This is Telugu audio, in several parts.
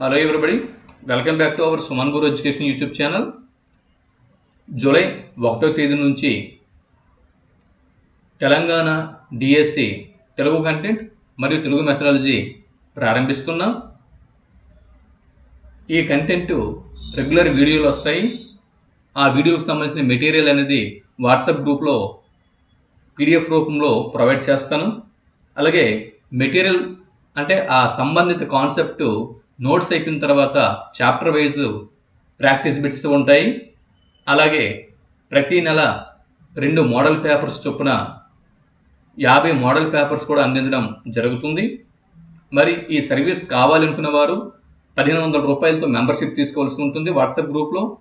Hello everybody welcome back to our Suman Guru education YouTube channel July ఒకటో తేదీ నుంచి తెలంగాణ డిఎస్సి తెలుగు కంటెంట్ మరియు తెలుగు మెథడాలజీ ప్రారంభిస్తున్నాం. ఈ కంటెంట్ రెగ్యులర్ వీడియోలు వస్తాయి. ఆ వీడియోకి సంబంధించిన మెటీరియల్ అనేది వాట్సాప్ గ్రూప్లో పీడిఎఫ్ రూపంలో ప్రొవైడ్ చేస్తాను. అలాగే మెటీరియల్ అంటే ఆ సంబంధిత కాన్సెప్ట్ నోట్స్ అయిపోయిన తర్వాత చాప్టర్ వైజ్ ప్రాక్టీస్ బిట్స్ ఉంటాయి. అలాగే ప్రతి నెల రెండు మోడల్ పేపర్స్ చొప్పున యాభై మోడల్ పేపర్స్ కూడా అందించడం జరుగుతుంది. మరి ఈ సర్వీస్ కావాలనుకున్న వారు పదిహేను వందల రూపాయలతో మెంబర్షిప్ తీసుకోవాల్సి ఉంటుంది వాట్సాప్ గ్రూప్లో.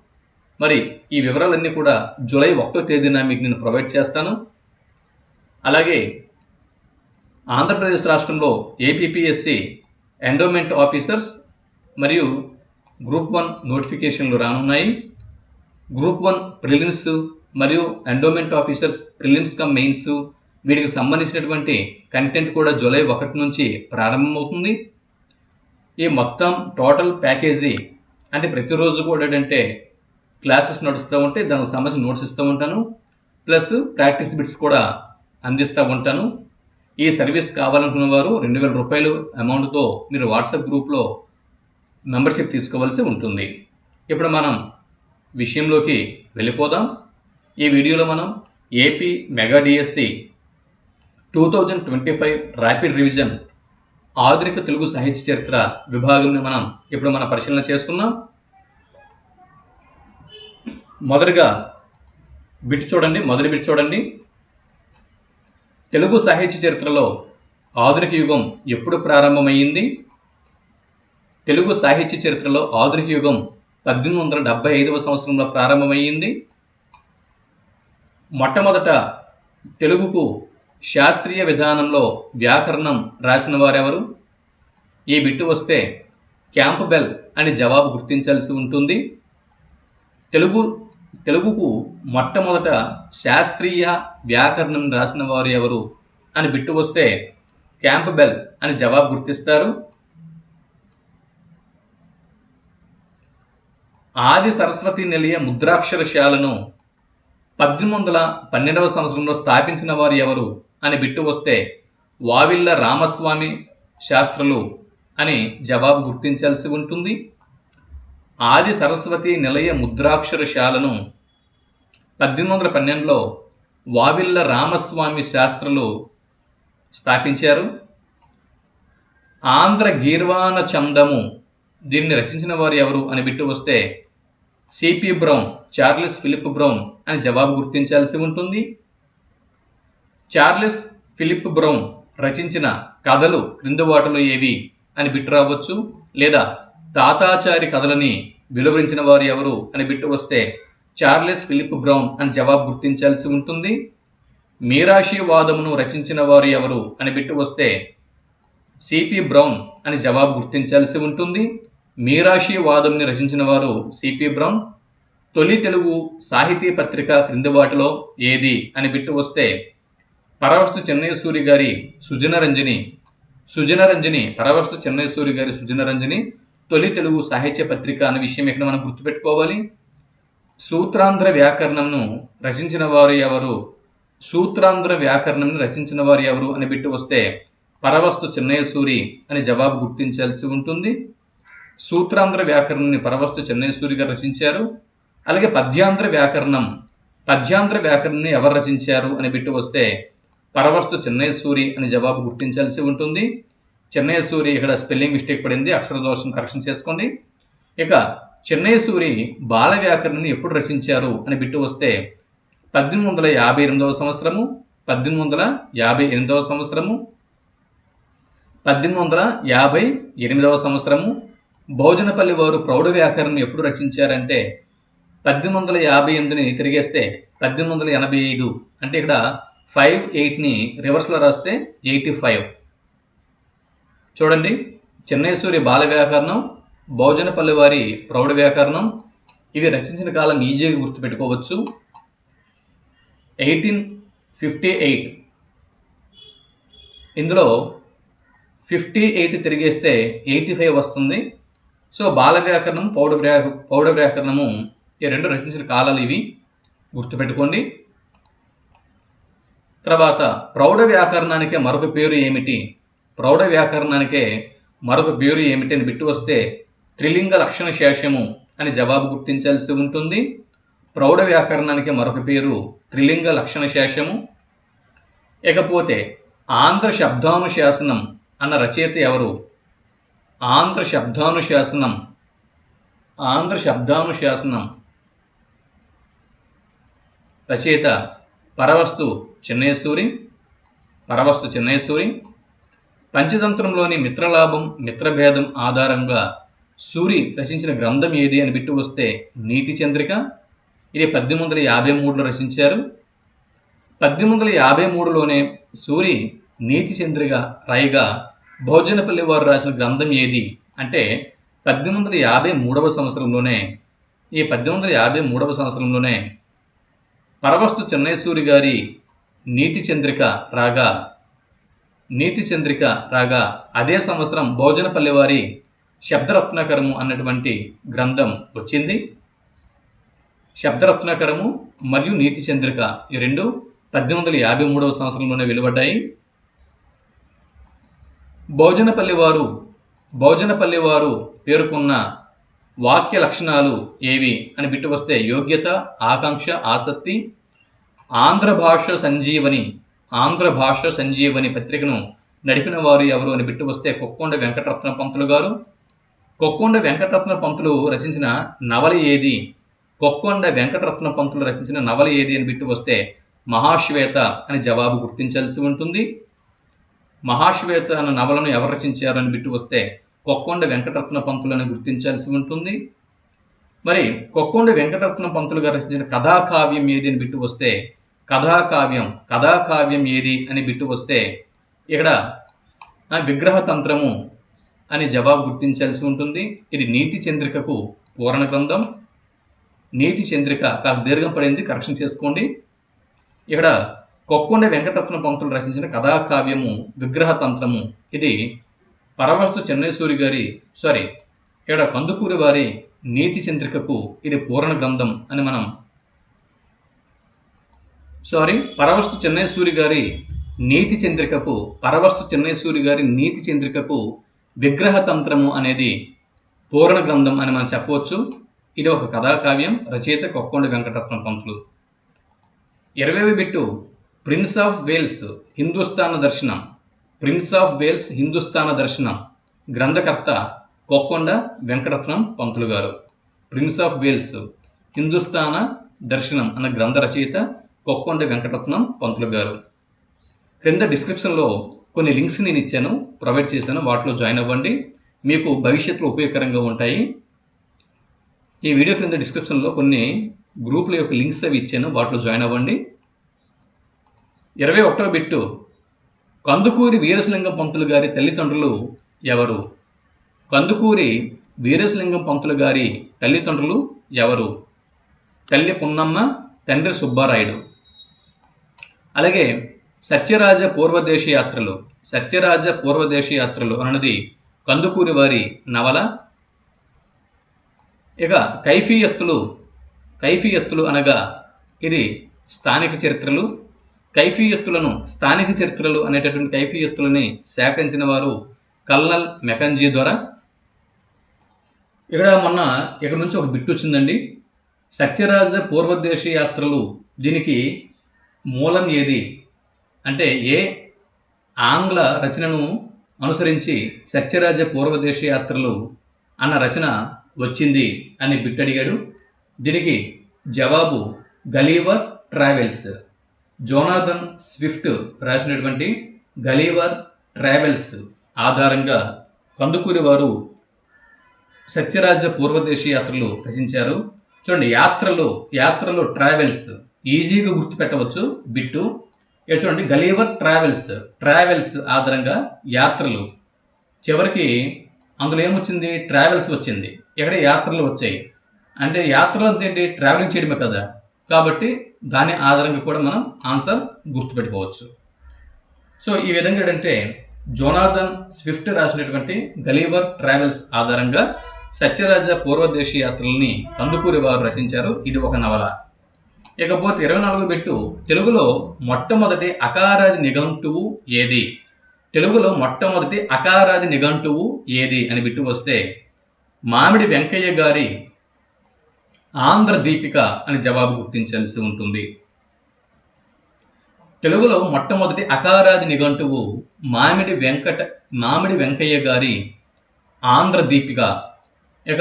మరి ఈ వివరాలన్నీ కూడా జూలై ఒకటో తేదీన మీకు నేను ప్రొవైడ్ చేస్తాను. అలాగే ఆంధ్రప్రదేశ్ రాష్ట్రంలో ఏపీపీఎస్సి ఎండోమెంట్ ఆఫీసర్స్ మరియు గ్రూప్ వన్ నోటిఫికేషన్లు రానున్నాయి. గ్రూప్ వన్ ప్రిలిమ్స్ మరియు endowment officers prelims cum mains వీటికి సంబంధించినటువంటి కంటెంట్ కూడా జూలై ఒకటి నుంచి ప్రారంభమవుతుంది. ఈ మొత్తం టోటల్ ప్యాకేజీ అంటే ప్రతిరోజు కూడా ఏంటంటే క్లాసెస్ నడుస్తూ ఉంటే దానికి సంబంధించి నోట్స్ ఇస్తూ ఉంటాను. ప్లస్ ప్రాక్టీస్ బిట్స్ కూడా అందిస్తూ ఉంటాను. ఈ సర్వీస్ కావాలనుకున్న వారు రెండు వేల రూపాయలు అమౌంట్తో మీరు వాట్సాప్ గ్రూప్లో మెంబర్షిప్ తీసుకోవాల్సి ఉంటుంది. ఇప్పుడు మనం విషయంలోకి వెళ్ళిపోదాం. ఈ వీడియోలో మనం AP mega DSC two thousand twenty five rapid revision ఆధునిక తెలుగు సాహిత్య చరిత్ర విభాగంని మనం ఇప్పుడు మన పరిశీలన చేసుకున్నాం మొదటగా బిట్ చూడండి మొదటి బిట్ చూడండి. తెలుగు సాహిత్య చరిత్రలో ఆధునిక యుగం ఎప్పుడు ప్రారంభమైంది తెలుగు సాహిత్య చరిత్రలో ఆధునిక యుగం పద్దెనిమిది వందల డెబ్బై ఐదవ సంవత్సరంలో ప్రారంభమైంది మొట్టమొదట తెలుగుకు శాస్త్రీయ విధానంలో వ్యాకరణం రాసిన వారెవరు? ఈ బిట్టు వస్తే క్యాంప్బెల్ అని జవాబు గుర్తించాల్సి ఉంటుంది. తెలుగు తెలుగుకు మొట్టమొదట శాస్త్రీయ వ్యాకరణం రాసిన వారు ఎవరు? అని బిట్టు వస్తే క్యాంప్బెల్ అని జవాబు గుర్తిస్తారు. ఆది సరస్వతి నిలయ ముద్రాక్షరశాలను పద్దెనిమిది వందల పన్నెండవ సంవత్సరంలో స్థాపించిన వారు ఎవరు అని బిట్టు వస్తే వావిళ్ళ రామస్వామి శాస్త్రులు అని జవాబు గుర్తించాల్సి ఉంటుంది. ఆది సరస్వతి నిలయ ముద్రాక్షరశాలను పద్దెనిమిది వందల పన్నెండులో వావిళ్ళ రామస్వామి శాస్త్రులు స్థాపించారు. ఆంధ్ర గీర్వాణ చందము దీన్ని రచించిన వారు ఎవరు అని బిట్టు వస్తే CP Brown Charles Philip Brown అని జవాబు గుర్తించాల్సి ఉంటుంది. చార్లెస్ ఫిలిప్ బ్రౌన్ రచించిన కథలు క్రింది వాటిలో ఏవి అని బిట్టు రావచ్చు? లేదా తాతాచారి కథలని వెలువరించిన వారు ఎవరు అని బిట్టు వస్తే చార్లెస్ ఫిలిప్ బ్రౌన్ అని జవాబు గుర్తించాల్సి ఉంటుంది. మీరాశీవాదమును రచించిన వారు ఎవరు అని బిట్టు వస్తే సిపి బ్రౌన్ అని జవాబు గుర్తించాల్సి ఉంటుంది. మీరాశీవాదంని రచించిన వారు సిపి బ్రౌన్ తొలి తెలుగు సాహితీ పత్రిక క్రింది వాటిలో ఏది అని బిట్టు వస్తే పరవస్తు చెన్నైసూరి గారి సుజనరంజని సుజనరంజని పరవస్తు చెన్నైసూరి గారి సుజనరంజని తొలి తెలుగు సాహిత్య పత్రిక అనే విషయం ఇక్కడ మనం గుర్తుపెట్టుకోవాలి? సూత్రాంధ్ర వ్యాకరణంను రచించిన వారు ఎవరు? సూత్రాంధ్ర వ్యాకరణంను రచించిన వారు ఎవరు అని బిట్టు వస్తే పరవస్తు చెన్నయసూరి అని జవాబు గుర్తించాల్సి ఉంటుంది. సూత్రాంధ్ర వ్యాకరణాన్ని పరవస్తు చెన్నైసూరి గారు రచించారు. అలాగే పద్యాంధ్ర వ్యాకరణం పద్యాంధ్ర వ్యాకరణాన్ని ఎవరు రచించారు అని బిట్టు వస్తే పరవస్తు చెన్నైసూరి అని జవాబు గుర్తించాల్సి ఉంటుంది. చెన్నైసూరి ఇక్కడ స్పెల్లింగ్ మిస్టేక్ పడింది అక్షర దోషం కరెక్షన్ చేసుకోండి. ఇక చెన్నైసూరి బాల వ్యాకరణని ఎప్పుడు రచించారు అని బిట్టు వస్తే పద్దెనిమిది వందల యాభై ఎనిమిదవ సంవత్సరము పద్దెనిమిది వందల యాభై ఎనిమిదవ సంవత్సరము పద్దెనిమిది వందల యాభై ఎనిమిదవ సంవత్సరము భోజనపల్లి వారు ప్రౌఢ వ్యాకరణం ఎప్పుడు రచించారంటే పద్దెనిమిది వందల యాభై ఎనిమిదిని తిరిగేస్తే పద్దెనిమిది వందల ఎనభై ఐదు. అంటే ఇక్కడ ఫైవ్ ఎయిట్ని రివర్స్లో రాస్తే ఎయిటీ ఫైవ్ చూడండి చెన్నైసూరి బాల వ్యాకరణం భోజనపల్లి వారి ప్రౌఢ వ్యాకరణం ఇవి రచించిన కాలం ఈజీగా గుర్తుపెట్టుకోవచ్చు. ఎయిటీన్ ఫిఫ్టీ ఎయిట్ ఇందులో ఫిఫ్టీ ఎయిట్ తిరిగేస్తే ఎయిటీ ఫైవ్ వస్తుంది. సో బాల వ్యాకరణం పౌడ వ్యా పౌడ వ్యాకరణము ఈ రెండు రచించిన కాలాలు ఇవి. గుర్తుపెట్టుకోండి. తర్వాత ప్రౌఢ వ్యాకరణానికే మరొక పేరు ఏమిటి? ప్రౌఢ వ్యాకరణానికే మరొక పేరు ఏమిటి అని బిట్టు వస్తే త్రిలింగ లక్షణ శేషము అని జవాబు గుర్తించాల్సి ఉంటుంది. ప్రౌఢ వ్యాకరణానికి మరొక పేరు త్రిలింగ లక్షణ శేషము. ఇకపోతే ఆంధ్ర శబ్దానుశాసనం అన్న రచయిత ఎవరు? ఆంధ్ర శబ్దానుశాసనం ఆంధ్ర శబ్దానుశాసనం రచయిత పరవస్తు చెన్నైసూరి పరవస్తు చెన్నైసూరి. పంచతంత్రంలోని మిత్రలాభం మిత్రభేదం ఆధారంగా సూరి రచించిన గ్రంథం ఏది అని బిట్టు వస్తే నీతి చంద్రిక. ఇది పద్దెనిమిది వందల యాభై మూడులో రచించారు. పద్దెనిమిది వందల యాభై మూడులోనే సూరి నీతి చంద్రిక రాయిగా భోజనపల్లి వారు రాసిన గ్రంథం ఏది? అంటే పద్దెనిమిది వందల యాభై మూడవ సంవత్సరంలోనే ఈ పద్దెనిమిది వందల యాభై మూడవ సంవత్సరంలోనే పరవస్తు చెన్నైసూరి గారి నీతి చంద్రిక రాగా నీతి చంద్రిక రాగా అదే సంవత్సరం భోజనపల్లి వారి శబ్దరత్నకరము అన్నటువంటి గ్రంథం వచ్చింది. శబ్దరత్నకరము మరియు నీతి చంద్రిక ఈ రెండు పద్దెనిమిది వందల యాభై మూడవ సంవత్సరంలోనే వెలువడ్డాయి. భోజనపల్లి వారు భోజనపల్లి వారు పేర్కొన్న వాక్య లక్షణాలు ఏవి అని బిట్టు వస్తే యోగ్యత ఆకాంక్ష ఆసక్తి ఆంధ్ర భాష సంజీవని ఆంధ్ర భాష సంజీవని పత్రికను నడిపిన వారు ఎవరు అని బిట్టు వస్తే కొక్కొండ వెంకటరత్న పంతులు గారు. కొక్కొండ వెంకటరత్న పంతులు రచించిన నవల ఏది? కొక్కొండ వెంకటరత్న పంతులు రచించిన నవల ఏది అని బిట్టు వస్తే మహాశ్వేత అని జవాబు గుర్తించాల్సి ఉంటుంది. మహాశ్వేత అన్న నవలను ఎవరు రచించారని బిట్టు వస్తే కొక్కొండ వెంకటరత్న పంతులని గుర్తించాల్సి ఉంటుంది. మరి కొక్కొండ వెంకటరత్న పంతులు గారు రచించిన కథాకావ్యం ఏది అని బిట్టు వస్తే కథాకావ్యం కథాకావ్యం ఏది అని బిట్టు వస్తే ఇక్కడ ఆ, విగ్రహ తంత్రము అని జవాబు గుర్తించాల్సి ఉంటుంది. ఇది నీతి చంద్రికకు పూరణ గ్రంథం. నీతి చంద్రిక కాస్త దీర్ఘం పడింది కరెక్షన్ చేసుకోండి. ఇక్కడ కొక్కొండ వెంకటరత్న పంతులు రచించిన కథాకావ్యము విగ్రహతంత్రము ఇది పరవస్తు చెన్నైసూరి గారి సారీ ఇక్కడ కందుకూరి వారి నీతి చంద్రికకు ఇది పూరణ గ్రంథం అని మనం సారీ పరవస్తు చెన్నైసూరి గారి నీతి చంద్రికకు పరవస్తు చెన్నైసూరి గారి నీతి చంద్రికకు విగ్రహ తంత్రము అనేది పూరణ గ్రంథం అని మనం చెప్పవచ్చు. ఇది ఒక కథాకావ్యం రచయిత కొక్కొండ వెంకటరత్న పంతులు. ఇరవై బిట్టు ప్రిన్స్ ఆఫ్ వేల్స్ హిందుస్థాన దర్శనం. ప్రిన్స్ ఆఫ్ వేల్స్ హిందుస్థాన దర్శనం. గ్రంథకర్త కొక్కొండ వెంకటరత్నం పంతులు గారు. ప్రిన్స్ ఆఫ్ వేల్స్ హిందుస్థాన దర్శనం అన్న గ్రంథ రచయిత కొక్కొండ వెంకటరత్నం పంతులు గారు. క్రింద డిస్క్రిప్షన్లో కొన్ని లింక్స్ నేను ఇచ్చాను ప్రొవైడ్ చేశాను వాటిలో జాయిన్ అవ్వండి. మీకు భవిష్యత్తులో ఉపయోగకరంగా ఉంటాయి. ఈ వీడియో క్రింద డిస్క్రిప్షన్లో కొన్ని గ్రూపుల యొక్క లింక్స్ అవి ఇచ్చాను వాటిలో జాయిన్ అవ్వండి. ఇరవై ఒకటో బిట్టు కందుకూరి వీరశలింగం పంతులు గారి తల్లిదండ్రులు ఎవరు? కందుకూరి వీరశలింగం పంతులు గారి తల్లిదండ్రులు ఎవరు? తల్లి పున్నమ్మ తండ్రి సుబ్బారాయుడు. అలాగే సత్యరాజ పూర్వదేశయాత్రలు సత్యరాజ పూర్వదేశ యాత్రలు అన్నది కందుకూరి వారి నవల. ఇక కైఫీయత్తులు కైఫీయత్తులు అనగా ఇది స్థానిక చరిత్రలు. కైఫీయత్తులను స్థానిక చరిత్రలు అనేటటువంటి కైఫీయత్తులని సేకరించిన వారు కల్నల్ మెకంజీ ద్వారా. ఇక్కడ మొన్న ఇక్కడ నుంచి ఒక బిట్ వచ్చిందండి. సత్యరాజ పూర్వదేశ యాత్రలు దీనికి మూలం ఏది? అంటే ఏ ఆంగ్ల రచనను అనుసరించి సత్యరాజ పూర్వదేశ యాత్రలు అన్న రచన వచ్చింది అని బిట్ అడిగాడు. దీనికి జవాబు గలీవర్ ట్రావెల్స్. జోనాథన్ స్విఫ్ట్ రాసినటువంటి గలీవర్ ట్రావెల్స్ ఆధారంగా కందుకూరి వారు సత్యరాజ పూర్వదేశ యాత్రలు రచించారు. చూడండి యాత్రలు యాత్రలు ట్రావెల్స్. ఈజీగా గుర్తుపెట్టవచ్చు బిట్టు. చూడండి గలీవర్ ట్రావెల్స్. ట్రావెల్స్ ఆధారంగా యాత్రలు. చివరికి అందులో ఏమొచ్చింది? ట్రావెల్స్ వచ్చింది. ఇక్కడ యాత్రలు వచ్చాయి. అంటే యాత్రలు అంటే ఏంటి? ట్రావెలింగ్ చేయడమే కదా. కాబట్టి దాని ఆధారంగా కూడా మనం ఆన్సర్ గుర్తుపెట్టుకోవచ్చు. సో ఈ విధంగా ఏంటంటే జోనార్దన్ స్విఫ్ట్ రాసినటువంటి గలీవర్ ట్రావెల్స్ ఆధారంగా సత్యరాజ పూర్వదేశ యాత్రల్ని కందుకూరి వారు రచించారు. ఇది ఒక నవల. ఇకపోతే ఇరవై నాలుగు పెట్టు తెలుగులో మొట్టమొదటి అకారాది నిఘంటువు ఏది? తెలుగులో మొట్టమొదటి అకారాది నిఘంటువు ఏది అని బిట్టు వస్తే మామిడి వెంకయ్య గారి ఆంధ్ర దీపిక అని జవాబు గుర్తించాల్సి ఉంటుంది. తెలుగులో మొట్టమొదటి అకారాది నిఘంటువు మామిడి వెంకట మామిడి వెంకయ్య గారి ఆంధ్ర దీపిక. ఇక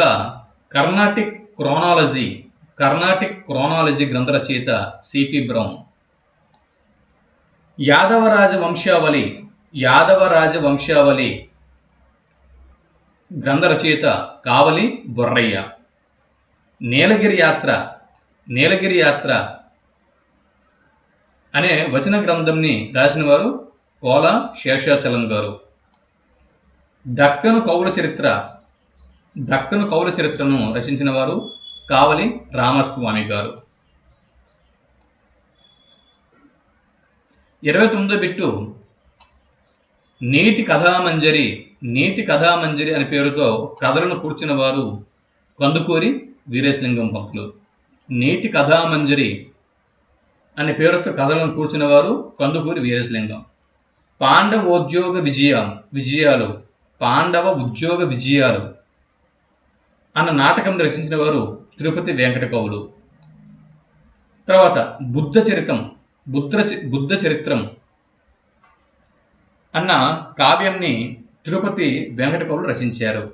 కర్ణాటిక్ క్రోనాలజీ కర్ణాటిక్ క్రోనాలజీ గ్రంథరచయిత సిపి బ్రౌన్. యాదవరాజ వంశావళి యాదవరాజ వంశావళి గ్రంథరచయిత కావలి బొర్రయ్య. నీలగిరి యాత్ర నీలగిరి యాత్ర అనే వచన గ్రంథంని రాసినవారు కోల శేషాచలం గారు. దక్కను కౌల చరిత్ర దక్కను కౌల చరిత్రను రచించిన వారు కావలి రామస్వామి గారు. ఇరవై తొమ్మిదో బిట్టు నీతి కథామంజరి నీతి కథామంజరి అనే పేరుతో కథలను కూర్చిన వారు కందుకూరి వీరేశలింగం భక్తులు. నేటి కథామంజరి అనే పేరుతో కథలను కూర్చున్నవారు వారు కందుకూరి వీరేశలింగం. పాండవ ఉద్యోగ విజయం విజయాలు పాండవ ఉద్యోగ విజయాలు అన్న నాటకం రచించిన వారు తిరుపతి వెంకట కవులు తర్వాత బుద్ధ చరితం బుద్ధ బుద్ధ చరిత్రం అన్న కావ్యంని తిరుపతి వెంకట కవులు రచించారు.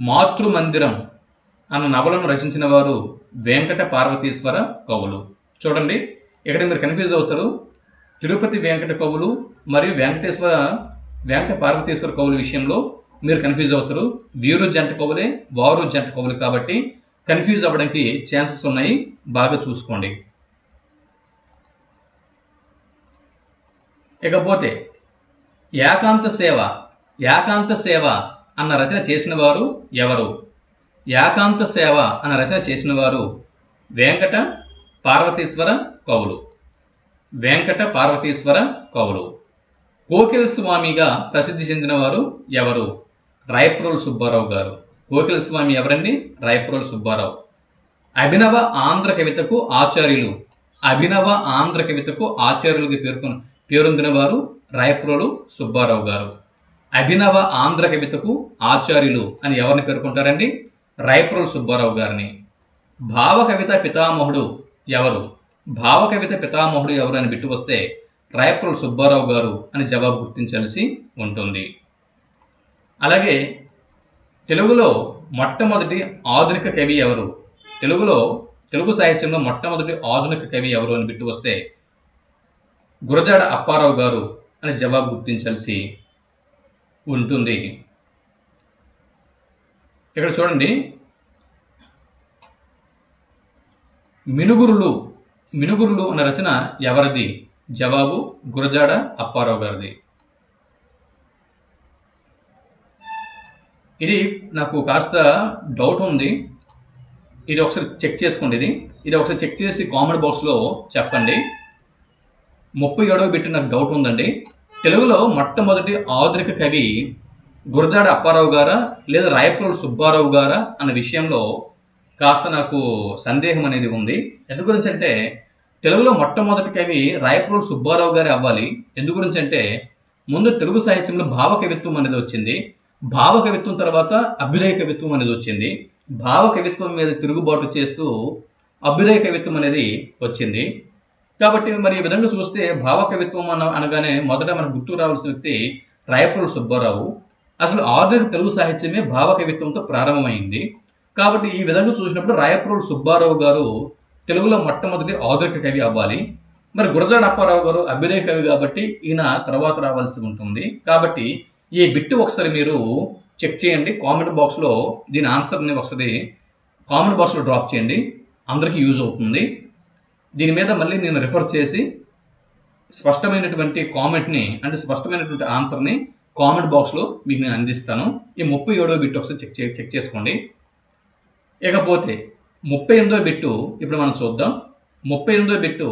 మాతృమందిరం అన్న నవలను రచించిన వారు వెంకట పార్వతీశ్వర కవులు. చూడండి ఇక్కడ మీరు కన్ఫ్యూజ్ అవుతారు. తిరుపతి వెంకట కవులు మరియు వెంకటేశ్వర వెంకట పార్వతీశ్వర కవుల విషయంలో మీరు కన్ఫ్యూజ్ అవుతారు. వీరు జంట కవులే వారు జంట కవులు కాబట్టి కన్ఫ్యూజ్ అవ్వడానికి ఛాన్సెస్ ఉన్నాయి. బాగా చూసుకోండి. ఇకపోతే ఏకాంత సేవ ఏకాంత సేవ అన్న రచన చేసిన వారు ఎవరు? ఏకాంత సేవ అన్న రచన చేసిన వారు వెంకట పార్వతీశ్వర కవులు. వెంకట పార్వతీశ్వర కవులు. కోకిల స్వామిగా ప్రసిద్ధి చెందినవారు ఎవరు? రాయప్రోలు సుబ్బారావు గారు. కోకిల స్వామి ఎవరండి? రాయప్రోలు సుబ్బారావు. అభినవ ఆంధ్ర కవితకు ఆచార్యులు. అభినవ ఆంధ్ర కవితకు ఆచార్యులుగా పేర్కొన పేరొందిన వారు రాయప్రోలు సుబ్బారావు గారు. అభినవ ఆంధ్ర కవితకు ఆచార్యులు అని ఎవరిని పేర్కొంటారండి? రాయప్రోల్ సుబ్బారావు గారిని. భావకవిత పితామహుడు ఎవరు? భావకవిత పితామహుడు ఎవరు అని బిట్టు వస్తే రాయప్రోల్ సుబ్బారావు గారు అని జవాబు గుర్తించాల్సి ఉంటుంది. అలాగే తెలుగులో మొట్టమొదటి ఆధునిక కవి ఎవరు? తెలుగులో తెలుగు సాహిత్యంలో మొట్టమొదటి ఆధునిక కవి ఎవరు అని బిట్టు వస్తే గురజాడ అప్పారావు గారు అని జవాబు గుర్తించాల్సి ఉంటుంది. ఇక్కడ చూడండి. మినుగురులు మినుగురులు అన్న రచన ఎవరిది? జవాబు గురజాడ అప్పారావు గారిది. ఇది నాకు కాస్త డౌట్ ఉంది. ఇది ఒకసారి చెక్ చేసుకోండి ఇది. ఇది ఒకసారి చెక్ చేసి కామెంట్ బాక్స్లో చెప్పండి. ముప్పై ఏడవ బిట్టు నాకు డౌట్ ఉందండి. తెలుగులో మొట్టమొదటి ఆధునిక కవి గురజాడ అప్పారావు గారా లేదా రాయప్రోలు సుబ్బారావు గారా అన్న విషయంలో కాస్త నాకు సందేహం అనేది ఉంది. ఎందు గురించి అంటే తెలుగులో మొట్టమొదటి కవి రాయప్రోలు సుబ్బారావు గారే అవ్వాలి. ఎందు గురించి అంటే ముందు తెలుగు సాహిత్యంలో భావ కవిత్వం అనేది వచ్చింది. భావ కవిత్వం తర్వాత అభ్యుదయ కవిత్వం అనేది వచ్చింది. భావ కవిత్వం మీద తిరుగుబాటు చేస్తూ అభ్యుదయ కవిత్వం అనేది వచ్చింది. కాబట్టి మరి ఈ విధంగా చూస్తే భావ కవిత్వం అన అనగానే మొదట మనకు గుర్తు రావాల్సిన వ్యక్తి రాయప్రోలు సుబ్బారావు. అసలు ఆధునిక తెలుగు సాహిత్యమే భావ కవిత్వంతో ప్రారంభమైంది. కాబట్టి ఈ విధంగా చూసినప్పుడు రాయప్రోలు సుబ్బారావు గారు తెలుగులో మొట్టమొదటి ఆధునిక కవి అవ్వాలి. మరి గురజాడ అప్పారావు గారు అభ్యుదయ కవి కాబట్టి ఈయన తర్వాత రావాల్సి ఉంటుంది. కాబట్టి ఈ బిట్టు ఒకసారి మీరు చెక్ చేయండి. కామెంట్ బాక్స్లో దీని ఆన్సర్ని ఒకసారి కామెంట్ బాక్స్లో డ్రాప్ చేయండి. అందరికీ యూజ్ అవుతుంది. దీని మీద మళ్ళీ నేను రిఫర్ చేసి స్పష్టమైనటువంటి కామెంట్ని అంటే స్పష్టమైనటువంటి ఆన్సర్ని కామెంట్ బాక్స్లో మీకు నేను అందిస్తాను. ఈ ముప్పై ఏడవ బిట్ ఒకసారి చెక్ చే చెక్ చేసుకోండి. ఇకపోతే ముప్పై ఎనిమిదో బిట్టు ఇప్పుడు మనం చూద్దాం. ముప్పై ఎనిమిదో బిట్టు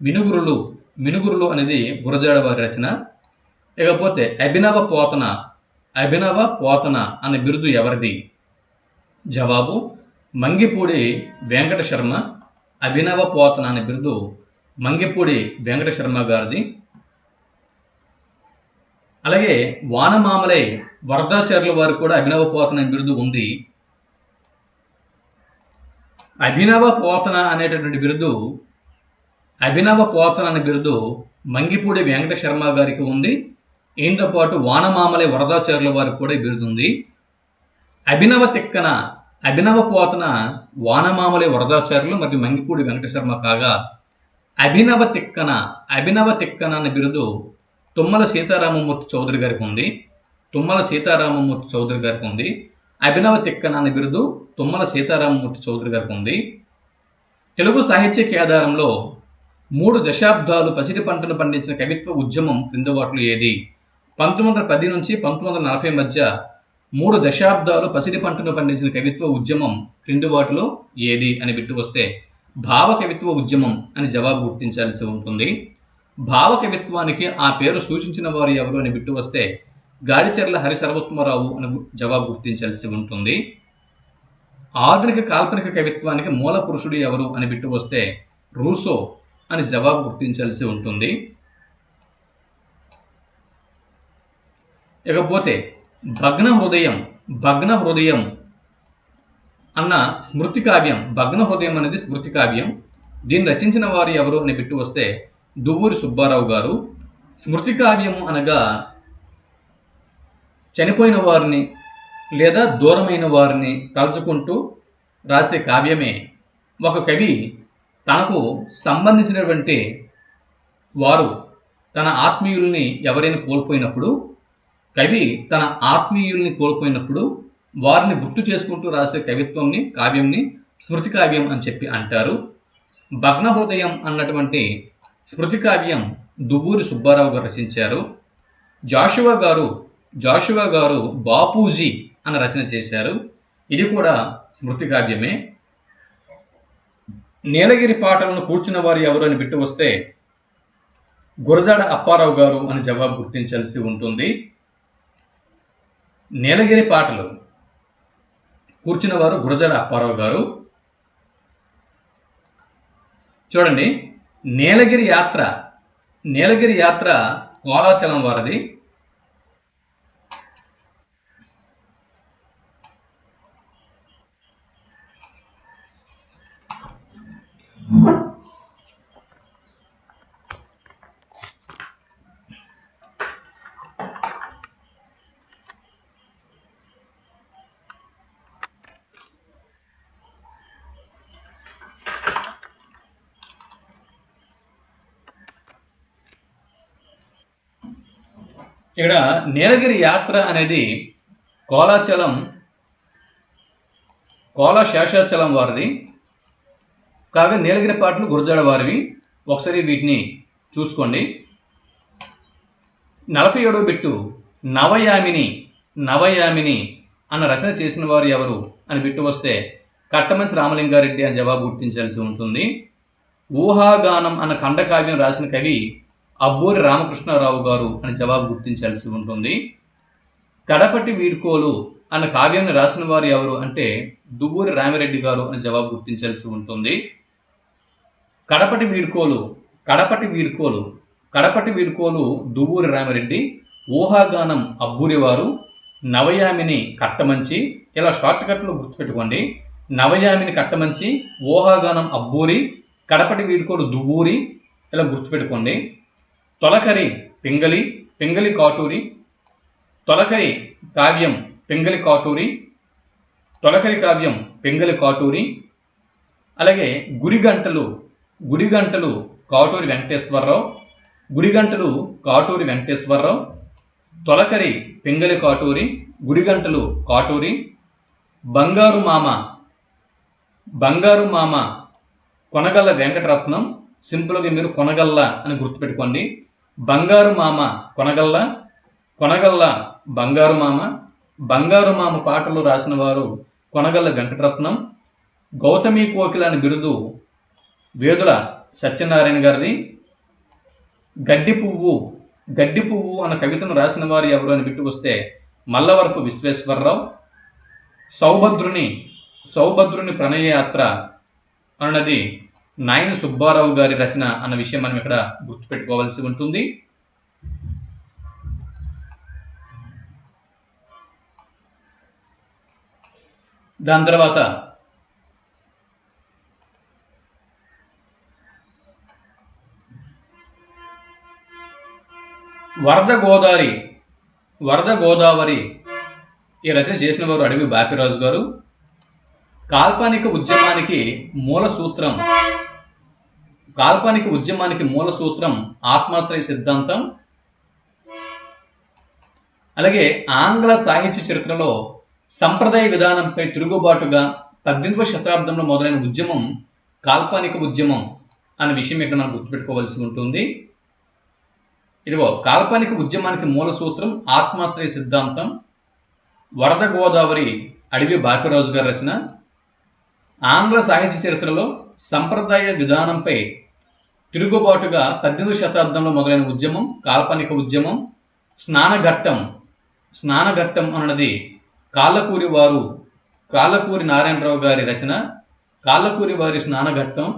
మినుగురులు మినుగురులు అనేది గురజాడ వారి రచన. ఇకపోతే అభినవ పోతన అభినవ పోతన అనే బిరుదు ఎవరిది? జవాబు మంగిపూడి వెంకట శర్మ అభినవ పోతన అనే బిరుదు మంగిపూడి వెంకట శర్మ గారిది. అలాగే వానమామలై వరదాచార్యుల వారు కూడా అభినవ పోతన బిరుదు ఉంది. అభినవ పోతన అనేటటువంటి బిరుదు అభినవ పోతన అనే బిరుదు మంగిపూడి వెంకట శర్మ గారికి ఉంది. ఈయనతో పాటు వానమామలై వరదాచార్యుల వారికి కూడా బిరుదు ఉంది. అభినవ తిక్కన అభినవ పోతన వానమామలై వరదాచార్యులు మరియు మంగిపూడి వెంకట శర్మ కాగా అభినవ తిక్కన అభినవ తిక్కన అనే బిరుదు తుమ్మల సీతారామమూర్తి చౌదరి గారికి ఉంది. తుమ్మల సీతారామమూర్తి చౌదరి గారికి ఉంది. అభినవ తిక్కన బిరుదు తుమ్మల సీతారామమూర్తి చౌదరి గారికి ఉంది. తెలుగు సాహిత్య కేదారంలో మూడు దశాబ్దాలు పసిడి పంటను పండించిన కవిత్వ ఉద్యమం క్రింద వాటిలో ఏది? పంతొమ్మిది వందల పది నుంచి పంతొమ్మిది వందల నలభై మధ్య మూడు దశాబ్దాలు పసిడి పంటను పండించిన కవిత్వ ఉద్యమం క్రింది వాటిలో ఏది అని బిట్టు వస్తే భావ కవిత్వ ఉద్యమం అని జవాబు గుర్తించాల్సి ఉంటుంది. భావకవిత్వానికి ఆ పేరు సూచించిన వారు ఎవరు అని బిట్టు వస్తే గాడిచెర్ల హరిసర్వోత్తమరావు అని జవాబు గుర్తించాల్సి ఉంటుంది. ఆధునిక కాల్పనిక కవిత్వానికి మూల పురుషుడు ఎవరు అని బిట్టు వస్తే రూసో అని జవాబు గుర్తించాల్సి ఉంటుంది. ఇకపోతే భగ్న హృదయం భగ్న హృదయం అన్న స్మృతి కావ్యం భగ్న హృదయం అనేది స్మృతి కావ్యం దీన్ని రచించిన వారు ఎవరు అని బిట్టు వస్తే దువ్వూరి సుబ్బారావు గారు స్మృతి కావ్యము అనగా చనిపోయిన వారిని లేదా దూరమైన వారిని తలుచుకుంటూ రాసే కావ్యమే. ఒక కవి తనకు సంబంధించినటువంటి వారు తన ఆత్మీయుల్ని ఎవరైనా కోల్పోయినప్పుడు కవి తన ఆత్మీయుల్ని కోల్పోయినప్పుడు వారిని గుర్తు చేసుకుంటూ రాసే కవిత్వంని కావ్యంని స్మృతి కావ్యం అని చెప్పి అంటారు. భగ్న హృదయం అన్నటువంటి స్మృతి కావ్యం దువ్వూరి సుబ్బారావు గారు రచించారు. జాషువా గారు జాషువా గారు బాపూజీ అన్న రచన చేశారు. ఇది కూడా స్మృతి కావ్యమే. నీలగిరి పాటలను కూర్చున్న వారు ఎవరు అని బిట్టు వస్తే గురజాడ అప్పారావు గారు అని జవాబు గుర్తించాల్సి ఉంటుంది. నీలగిరి పాటలు కూర్చున్నవారు గురజాడ అప్పారావు గారు. చూడండి. నీలగిరి యాత్ర నీలగిరి యాత్ర కోలాచలం వారిది. ఇక్కడ నీలగిరి యాత్ర అనేది కోలాచలం కోలా శేషాచలం వారిది. కాగా నీలగిరి పాటలు గురజాడ వారివి. ఒకసారి వీటిని చూసుకోండి. నలభై ఏడో బిట్టు నవయామిని నవయామిని అన్న రచన చేసిన వారు ఎవరు అని బిట్టు వస్తే కట్టమంచి రామలింగారెడ్డి అని జవాబు గుర్తించాల్సి ఉంటుంది. ఊహాగానం అన్న ఖండకావ్యం రాసిన కవి అబ్బూరి రామకృష్ణారావు గారు అని జవాబు గుర్తించాల్సి ఉంటుంది. కడపటి వీడ్కోలు అన్న కావ్యాన్ని రాసిన వారు ఎవరు అంటే దువ్వూరి రామిరెడ్డి గారు అని జవాబు గుర్తించాల్సి ఉంటుంది. కడపటి వీడ్కోలు కడపటి వీడ్కోలు కడపటి వీడ్కోలు దువ్వూరి రామిరెడ్డి ఊహాగానం అబ్బూరి వారు నవయామిని కట్టమంచి ఇలా షార్ట్కట్లో గుర్తుపెట్టుకోండి. నవయామిని కట్టమంచి ఊహాగానం అబ్బూరి కడపటి వీడ్కోలు దువ్వూరి ఇలా గుర్తుపెట్టుకోండి. తొలకరి పింగళి పింగళి కాటూరి తొలకరి కావ్యం పింగళి కాటూరి తొలకరి కావ్యం పింగళి కాటూరి అలాగే గుడిగంటలు గుడిగంటలు కాటూరి వెంకటేశ్వరరావు గుడిగంటలు కాటూరి వెంకటేశ్వరరావు తొలకరి పింగళి కాటూరి గుడిగంటలు కాటూరి బంగారు మామ బంగారు మామ కొనగల్ల వెంకటరత్నం సింపుల్గా మీరు కొనగల్ల అని గుర్తుపెట్టుకోండి. బంగారు మామ కొనగల్ల కొనగల్ల బంగారు మామ బంగారు మామ పాటలు రాసిన వారు కొనగల్ల వెంకటరత్నం గౌతమి కోకిల అని బిరుదు వేదుల సత్యనారాయణ గారిది గడ్డి పువ్వు గడ్డి పువ్వు అన్న కవితను రాసిన వారు ఎవరు అని బిట్టు వస్తే మల్లవరపు విశ్వేశ్వరరావు సౌభద్రుని సౌభద్రుని ప్రణయయాత్ర అన్నది నాయన సుబ్బారావు గారి రచన అన్న విషయం మనం ఇక్కడ గుర్తుపెట్టుకోవాల్సి ఉంటుంది. దాని తర్వాత వరద గోదావరి వరద గోదావరి ఈ రచన చేసిన వారు అడవి బాపిరాజు గారు. కాల్పనిక ఉద్యమానికి మూల సూత్రం కాల్పనిక ఉద్యమానికి మూల సూత్రం ఆత్మాశ్రయ సిద్ధాంతం. అలాగే ఆంగ్ల సాహిత్య చరిత్రలో సంప్రదాయ విధానంపై తిరుగుబాటుగా పద్దెనిమిదవ శతాబ్దంలో మొదలైన ఉద్యమం కాల్పనిక ఉద్యమం అనే విషయం ఇక్కడ మనం గుర్తుపెట్టుకోవాల్సి ఉంటుంది. ఇదిగో కాల్పనిక ఉద్యమానికి మూల సూత్రం ఆత్మాశ్రయ సిద్ధాంతం. వరద గోదావరి అడవి బాపిరాజు గారి రచన. ఆంగ్ల సాహిత్య చరిత్రలో సంప్రదాయ విధానంపై తిరుగుబాటుగా పద్దెనిమిది శతాబ్దంలో మొదలైన ఉద్యమం కాల్పనిక ఉద్యమం స్నానఘట్టం స్నానఘట్టం అన్నది కాళ్ళకూరి వారు కాళ్ళకూరి నారాయణరావు గారి రచన కాళ్ళకూరి వారి స్నానఘట్టం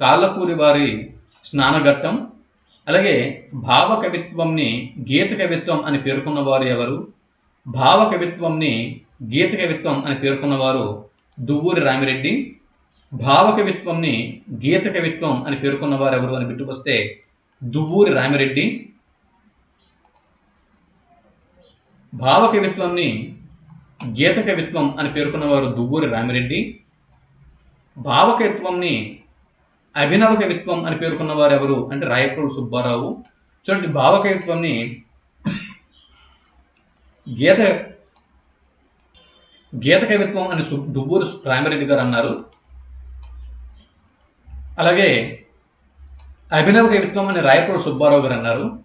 కాళ్ళకూరి వారి స్నానఘట్టం అలాగే భావ కవిత్వంని గీత కవిత్వం అని పేర్కొన్నవారు ఎవరు? భావ కవిత్వంని గీత కవిత్వం అని పేర్కొన్నవారు దువ్వూరి రామిరెడ్డి భావకవిత్వంని గీత కవిత్వం అని పేర్కొన్నవారు ఎవరు అని బిట్టుకొస్తే దువ్వూరి రామిరెడ్డి భావకవిత్వంని గీత కవిత్వం అని పేర్కొన్నవారు దువ్వూరి రామిరెడ్డి భావకవిత్వంని అభినవ కవిత్వం అని పేర్కొన్నవారు ఎవరు అంటే రాయప్రోలు సుబ్బారావు. చూడండి భావకవిత్వంని గీత గీత కవిత్వం అని సు దువ్వూరు రామిరెడ్డి గారు అన్నారు. అలాగే అభినవ కవిత్వం అని రాయపూడి సుబ్బారావు గారు అన్నారు.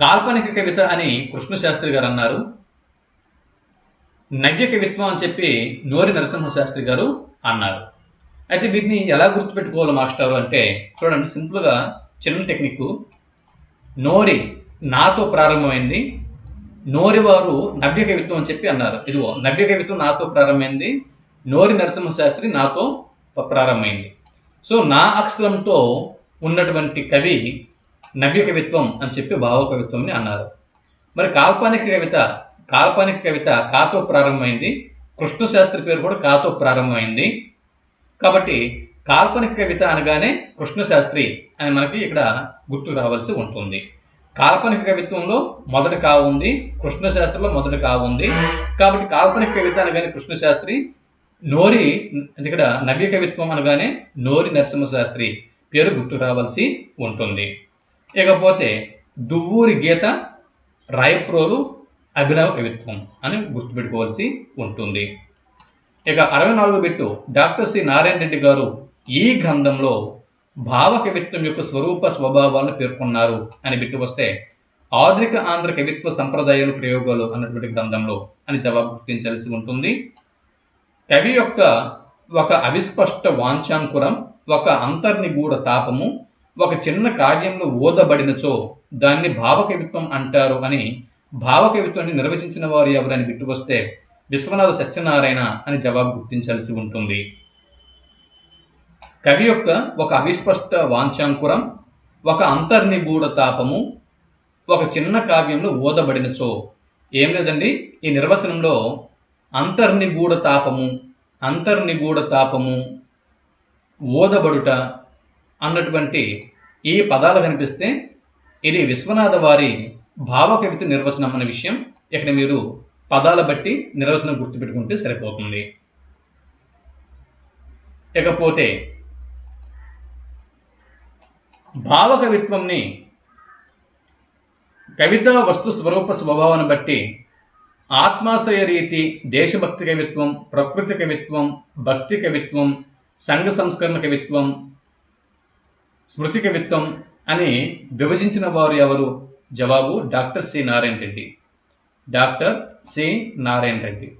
కాల్పనిక కవిత అని కృష్ణశాస్త్రి గారు అన్నారు. నవ్య కవిత్వం అని చెప్పి నోరి నరసింహ శాస్త్రి గారు అన్నారు. అయితే వీటిని ఎలా గుర్తుపెట్టుకోవాలి మాస్టారు అంటే చూడండి సింపుల్గా చిన్న టెక్నిక్ నోరి నాతో ప్రారంభమైంది నోరి వారు నవ్య కవిత్వం అని చెప్పి అన్నారు. ఇదిగో నవ్య కవిత్వం నాతో ప్రారంభమైంది నోరి నరసింహ శాస్త్రి నాతో ప్రారంభమైంది. సో నా అక్షరంతో ఉన్నటువంటి కవి నవ్య కవిత్వం అని చెప్పి భావ కవిత్వంని అన్నారు. మరి కాల్పనిక కవిత కాల్పనిక కవిత కాతో ప్రారంభమైంది. కృష్ణశాస్త్రి పేరు కూడా కాతో ప్రారంభమైంది. కాబట్టి కాల్పనిక కవిత అనగానే కృష్ణశాస్త్రి అని మనకి ఇక్కడ గుర్తు రావాల్సి ఉంటుంది. కాల్పనిక కవిత్వంలో మొదటి కా ఉంది కృష్ణశాస్త్రిలో మొదటి కా ఉంది. కాబట్టి కాల్పనిక కవిత అనగానే కృష్ణశాస్త్రి నోరి ఇక్కడ నవ్య కవిత్వం అనగానే నోరి నరసింహశాస్త్రి పేరు గుర్తు రావాల్సి ఉంటుంది. ఇకపోతే దువ్వూరి గీత రాయప్రోలు అభినవ కవిత్వం అని గుర్తుపెట్టుకోవాల్సి ఉంటుంది. ఇక అరవై నాలుగు bit doctor C Narayana Reddy గారు ఈ గ్రంథంలో భావ కవిత్వం యొక్క స్వరూప స్వభావాలను పేర్కొన్నారు అని బిట్టు వస్తే ఆధునిక ఆంధ్ర కవిత్వ సంప్రదాయాలు ప్రయోగాలు అన్నటువంటి గ్రంథంలో అని జవాబు గుర్తించాల్సి ఉంటుంది. కవి యొక్క ఒక అవిస్పష్ట వాంఛాంకురం ఒక అంతర్నిగూఢ తాపము ఒక చిన్న కావ్యంలో ఓదబడినచో దాన్ని భావకవిత్వం అంటారు అని భావకవిత్వాన్ని నిర్వచించిన వారు ఎవరని బిట్టు విశ్వనాథ సత్యనారాయణ అని జవాబు గుర్తించాల్సి ఉంటుంది. కవి యొక్క ఒక అవిస్పష్ట వాంఛాంకురం ఒక అంతర్నిగూఢ తాపము ఒక చిన్న కావ్యంలో ఓదబడినచో ఏం లేదండి? ఈ నిర్వచనంలో అంతర్నిగూఢ తాపము అంతర్నిగూఢ తాపము ఓదబడుట అన్నటువంటి ఈ పదాలు కనిపిస్తే ఇది విశ్వనాథ వారి భావకవిత నిర్వచనం అనే విషయం. ఇక్కడ మీరు పదాల బట్టి నిర్వచనం గుర్తుపెట్టుకుంటే సరిపోతుంది. ఇకపోతే భావకవిత్వంని కవిత వస్తు స్వరూప స్వభావాన్ని బట్టి ఆత్మాశ్రయ రీతి దేశభక్తి కవిత్వం ప్రకృతి కవిత్వం భక్తి కవిత్వం సంఘ సంస్కరణ కవిత్వం స్మృతి కవిత్వం అని విభజించిన వారు ఎవరు? జవాబు doctor C. Narayana Reddy. Doctor C. Narayana Reddy.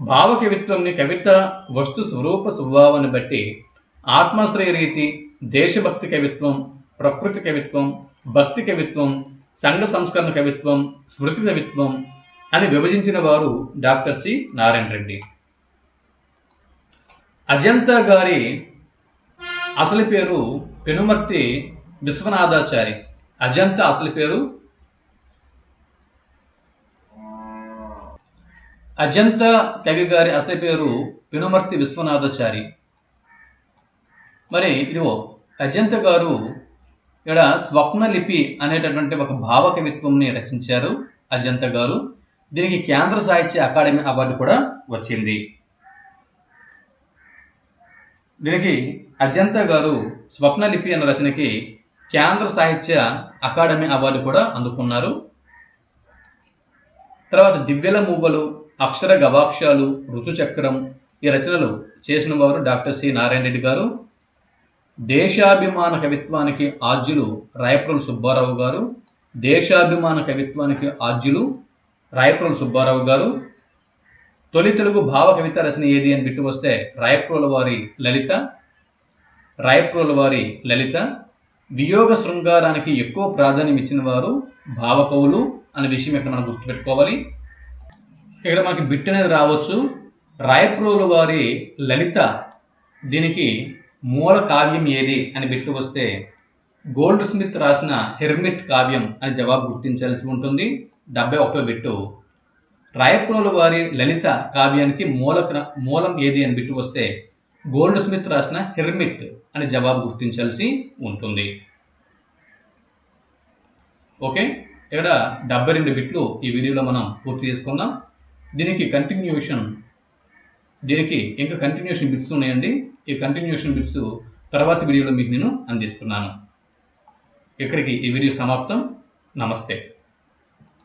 భావ కవిత్వంని కవిత వస్తు స్వరూప స్వభావాన్ని బట్టి ఆత్మాశ్రయ రీతి దేశభక్తి కవిత్వం ప్రకృతి కవిత్వం భక్తి కవిత్వం సంఘ సంస్కరణ కవిత్వం స్మృతి కవిత్వం అని విభజించిన వారు డాక్టర్ సి నారాయణ రెడ్డి. అజంతా గారి అసలు పేరు పెనుమర్తి విశ్వనాథాచారి. అజంతా అసలు పేరు? అజంతా కవి గారి అసలు పేరు పెనుమర్తి విశ్వనాథాచారి. మరి ఇదిగో అజంత గారు ఇక్కడ స్వప్నలిపి అనేటటువంటి ఒక భావ కవిత్వంని రచించారు అజంత గారు. దీనికి కేంద్ర సాహిత్య అకాడమీ అవార్డు కూడా వచ్చింది. దీనికి అజంతా గారు స్వప్నలిపి అన్న రచనకి కేంద్ర సాహిత్య అకాడమీ అవార్డు కూడా అందుకున్నారు. తర్వాత దివ్యల మూవలు అక్షర గవాక్షాలు ఋతుచక్రం ఈ రచనలు చేసిన వారు డాక్టర్ సి నారాయణ రెడ్డి గారు. దేశాభిమాన కవిత్వానికి ఆద్యులు రాయప్రోలు సుబ్బారావు గారు. దేశాభిమాన కవిత్వానికి ఆద్యులు రాయప్రోలు సుబ్బారావు గారు. తొలి తెలుగు భావ కవిత రచన ఏది అని బిట్టు వస్తే రాయప్రోల వారి లలిత రాయప్రోల వారి లలిత. వియోగ శృంగారానికి ఎక్కువ ప్రాధాన్యం ఇచ్చిన వారు భావకవులు అనే విషయం ఇక్కడ మనం గుర్తుపెట్టుకోవాలి. ఇక్కడ మనకి బిట్ అనేది రావచ్చు. రాయప్రోలు వారి లలిత దీనికి మూల కావ్యం ఏది అని బిట్టు వస్తే గోల్డ్ స్మిత్ రాసిన హెర్మిట్ కావ్యం అని జవాబు గుర్తించాల్సి ఉంటుంది. డెబ్బై ఒకటో బిట్టు. రాయపురల వారి లలిత కావ్యానికి మూలక మూలం ఏది అని బిట్టు వస్తే గోల్డ్ స్మిత్ రాసిన హెర్మిట్ అని జవాబు గుర్తించాల్సి ఉంటుంది. ఓకే? ఇక్కడ డెబ్బై రెండు బిట్లు ఈ వీడియోలో మనం పూర్తి చేసుకుందాం. దీనికి కంటిన్యూషన్ దీనికి ఇంకా కంటిన్యూషన్ బిట్స్ ఉన్నాయండి. ఈ కంటిన్యూషన్ బిట్స్ తర్వాత వీడియోలో మీకు నేను అందిస్తున్నాను. ఇక్కడికి ఈ వీడియో సమాప్తం. నమస్తే.